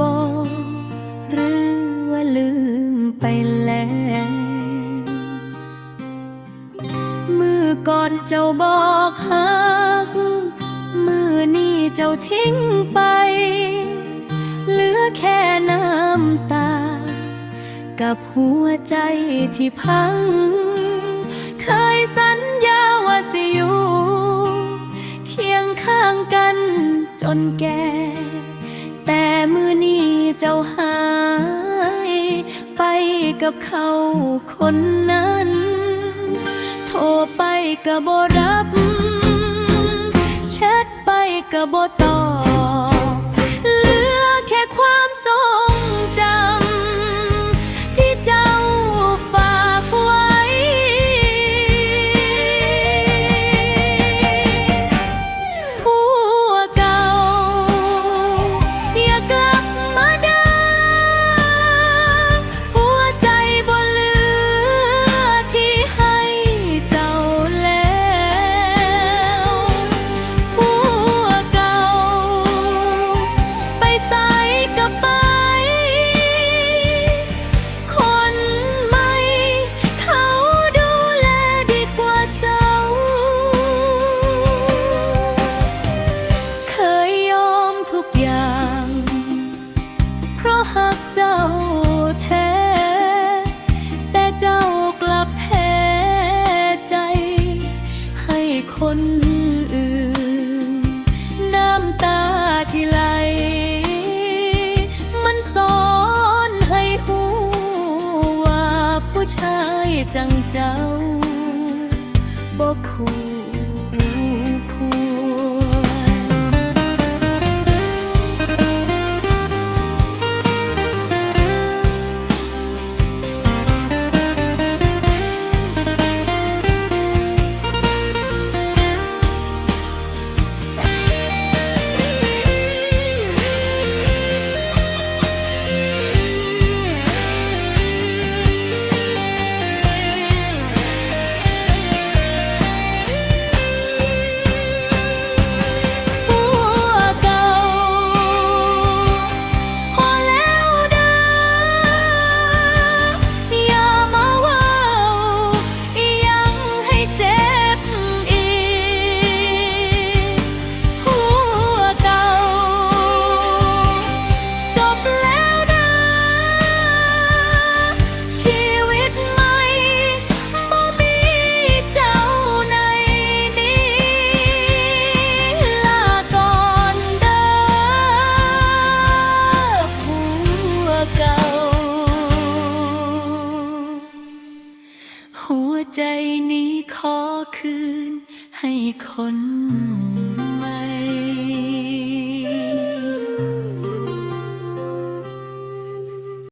บอกหรือว่าลืมไปแล้วเมื่อก่อนเจ้าบอกหักมือนี้เจ้าทิ้งไป เหลือแค่น้ำตา กับหัวใจที่พัง เคยสัญญาว่าสิอยู่ เคียงข้างกันจนแก่ นี้เจ้าหาย ไปกับเขาคนนั้น โทรไปก็บ่รับแชทไปก็บ่ตอบ แพ้ใจ ให้คนอื่น น้ำตาที่ไหล มันสอนให้หูว่าผู้ชายจังเจ้าบ่คู ใจนี้ขอคืนให้คน